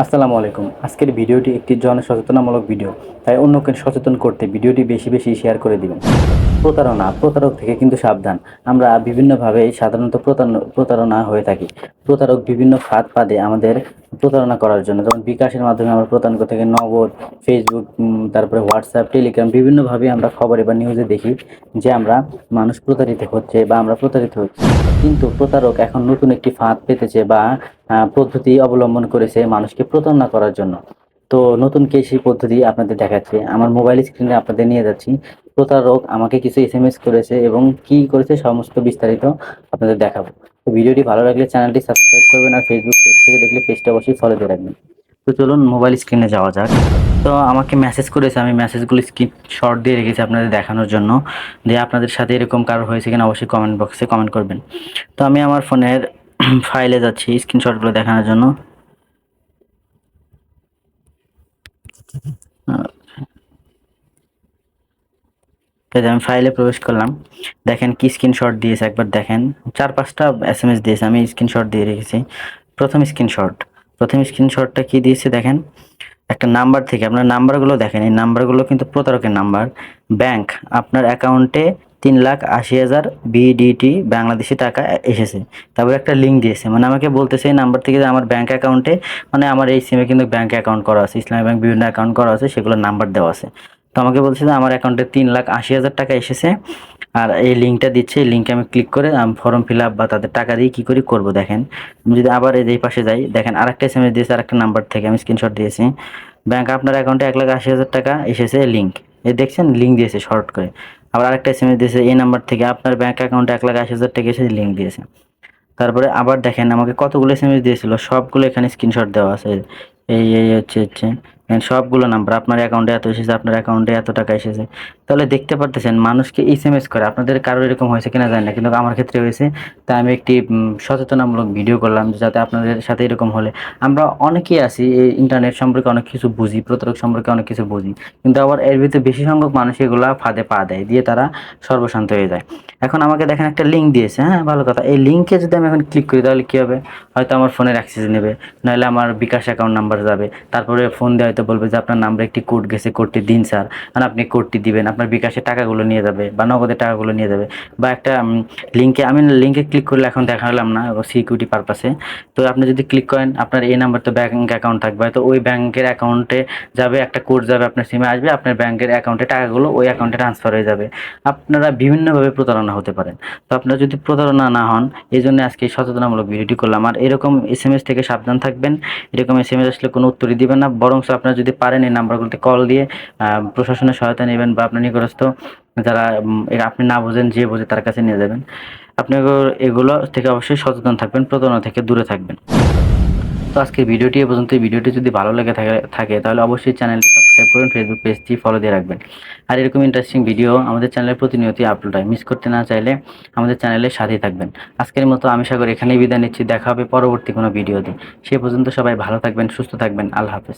আসসালামু আলাইকুম। আজকের ভিডিওটি একটি জনসচেতনামূলক ভিডিও, তাই অন্যকে সচেতন করতে ভিডিওটি বেশি বেশি শেয়ার করে দিবেন। প্রতারণা, প্রতারক থেকে কিন্তু সাবধান। আমরা বিভিন্নভাবে সাধারণত প্রতারণ- হয়ে থাকি। প্রতারক বিভিন্ন ফাঁদ পাদে আমাদের প্রতারণা করার জন্য। যেমন বিকাশের মাধ্যমে আমরা প্রতারণা থাকি, নগদ ফেসবুক তারপরে হোয়াটসঅ্যাপ টেলিগ্রাম বিভিন্নভাবে আমরা খবরে বা নিউজে দেখি যে আমরা মানুষ প্রতারিত হচ্ছে বা আমরা প্রতারিত হচ্ছি। কিন্তু প্রতারক এখন নতুন একটি ফাঁদ পেতেছে বা পদ্ধতি অবলম্বন করেছে মানুষকে প্রতারণা করার জন্য। তো নতুন সেই পদ্ধতি আপনাদের দেখাচ্ছে? আমার মোবাইল স্ক্রিনে আপনাদের নিয়ে যাচ্ছি। প্রতারক আমাকে কিছু এস এম এস করেছে এবং কি করেছে সমস্ত বিস্তারিত আপনাদের দেখাবো। ভিডিওটি ভালো লাগলে চ্যানেলটি সাবস্ক্রাইব করবেন আর ফেসবুক থেকে দেখলে পেজটা অবশ্যই ফলো দিয়ে রাখবেন। তো চলুন মোবাইল স্ক্রিনে যাওয়া যাক। তো আমাকে মেসেজ করেছে, আমি মেসেজগুলো শর্ট দিয়ে রেখেছি আপনাদের দেখানোর জন্য। যে আপনাদের সাথে এরকম কারোর হয়েছে কিনা অবশ্যই কমেন্ট বক্সে কমেন্ট করবেন। তো আমি আমার ফোনের ফাইলে যাচ্ছি স্ক্রিনশটগুলো দেখানোর জন্য। আমি ফাইলে প্রবেশ করলাম। দেখেন কি স্ক্রিনশট দিয়েছে, একবার দেখেন। চার পাঁচটা এস এম এস দিয়েছে, আমি স্ক্রিনশট দিয়ে রেখেছি। প্রথম স্ক্রিনশট। প্রথম স্ক্রিনশটটা কি দিয়েছে দেখেন? একটা নাম্বার থেকে, আপনার নাম্বারগুলো দেখেন, এই নাম্বারগুলো কিন্তু প্রতারকের নাম্বার। ব্যাংক, আপনার অ্যাকাউন্টে তিন লাখ আশি হাজার বিডিটি বাংলাদেশি টাকা এসেছে। তারপর একটা লিঙ্ক দিয়েছে মানে আমাকে বলতেছে এই নাম্বার থেকে যে আমার ব্যাংক অ্যাকাউন্টে মানে আমার এই সিমে কিন্তু ব্যাংক অ্যাকাউন্ট করা আছে, ইসলামী ব্যাংক বিভিন্ন অ্যাকাউন্ট করা আছে, সেগুলোর নাম্বার দেওয়া আছে। তো আমাকে বলছে যে আমার অ্যাকাউন্টে তিন লাখ আশি হাজার টাকা এসেছে। আর এই লিঙ্কটা দিচ্ছে, এই লিঙ্কে আমি ক্লিক করে ফর্ম ফিল আপ বা তাদের টাকা দিয়ে কী করে করব দেখেন। আমি যদি আবার এই এই পাশে যাই, দেখেন আরেকটা এস এম এস দিয়েছে, আরেকটা নাম্বার থেকে আমি স্ক্রিনশট দিয়েছি। ব্যাঙ্ক আপনার অ্যাকাউন্টে এক লাখ আশি হাজার টাকা এসেছে লিঙ্ক এই দেখছেন লিঙ্ক দিয়েছে শর্ট করে। আবার আরেকটা এস এম এস দিয়েছে, এই নাম্বার থেকে আপনার ব্যাঙ্ক অ্যাকাউন্টে এক লাখ আশি হাজার টাকা এসেছে লিঙ্ক দিয়েছে। তারপরে আবার দেখেন, আমাকে কতগুলো এস এম এস দিয়েছিল, সবগুলো এখানে স্ক্রিনশট দেওয়া আছে। এই এই হচ্ছে হচ্ছে। সবগুলো নাম্বার আপনার অ্যাকাউন্টে এত এসেছে, আপনার অ্যাকাউন্টে এত টাকা এসেছে। তাহলে দেখতে পারতেছেন, মানুষকে এস এম এস করে। আপনাদের কারোর এরকম হয়েছে কিনা জানি না, কিন্তু আমার ক্ষেত্রে হয়েছে। তাই আমি একটি সচেতনামূলক ভিডিও করলাম যাতে আপনাদের সাথে এরকম হলে। আমরা অনেকেই আছি, এই ইন্টারনেট সম্পর্কে অনেক কিছু বুঝি, প্রতারক সম্পর্কে অনেক কিছু বুঝি, কিন্তু আবার এর ভিতরে বেশি সংখ্যক মানুষ এগুলা ফাঁদে পা দেয়, দিয়ে তারা সর্বশান্ত হয়ে যায়। এখন আমাকে দেখেন একটা লিঙ্ক দিয়েছে হ্যাঁ ভালো কথা। এই লিঙ্কে যদি আমি এখন ক্লিক করি, তাহলে কী হবে? হয়তো আমার ফোনের অ্যাক্সেস নেবে, নাহলে আমার বিকাশ অ্যাকাউন্ট নাম্বার যাবে। তারপরে ফোন দিয়ে হয়তো বলবে যে, আপনার নাম্বারে একটি কোড গেছে কোডটি দিন স্যার আর আপনি কোডটি দিবেন আপনার বিকাশের টাকাগুলো নিয়ে যাবে বা নগদের টাকাগুলো নিয়ে যাবে বা একটা লিঙ্কে আমি লিঙ্কে ক্লিক করলে এখন দেখালাম না সিকিউরিটি পারপাসে তো আপনি যদি ক্লিক করেন, আপনার এই নাম্বার তো ব্যাঙ্ক অ্যাকাউন্ট থাকবে। তো ওই ব্যাংকের অ্যাকাউন্টে যাবে, একটা কোড যাবে আপনার সিমে আসবে, আপনার ব্যাংকের অ্যাকাউন্টে টাকাগুলো ওই অ্যাকাউন্টে ট্রান্সফার হয়ে যাবে। আপনারা বিভিন্নভাবে প্রতারণা হতে পারেন। তো আপনারা যদি প্রতারণা না হন, এই জন্য আজকে সচেতনামূলক ভিডিওটি করলাম। আর এরকম এস এম এস থেকে সাবধান থাকবেন। এরকম এস এম এস আসলে কোনো উত্তরই দিবেন না। বরং আপনারা যদি পারেন এই নাম্বারগুলোতে কল দিয়ে প্রশাসনের সহায়তা নেবেন বা আপনার নিকটস্থ যারা আপনি না বোঝেন, যে বোঝে তার কাছে নিয়ে যাবেন। আপনি এগুলো- থেকে অবশ্যই সচেতন থাকবেন, প্রতারণা থেকে দূরে থাকবেন। তো আজকের ভিডিওটি এ পর্যন্ত। এই ভিডিওটি যদি ভালো লেগে থাকে থাকে, তাহলে অবশ্যই চ্যানেলটি সাবস্ক্রাইব করুন, ফেসবুক পেজটি ফলো দিয়ে রাখবেন। আর এরকম ইন্টারেস্টিং ভিডিও আমাদের চ্যানেলে প্রতিনিয়তই আপলোড হয়। মিস করতে না চাইলে আমাদের চ্যানেলের সাথেই থাকবেন। আজকের মতো আমি সাগর এখানেই বিদায় নিচ্ছি। দেখা হবে পরবর্তী কোনো ভিডিওতে সে পর্যন্ত সবাই ভালো থাকবেন, সুস্থ থাকবেন। আল্লাহ হাফেজ।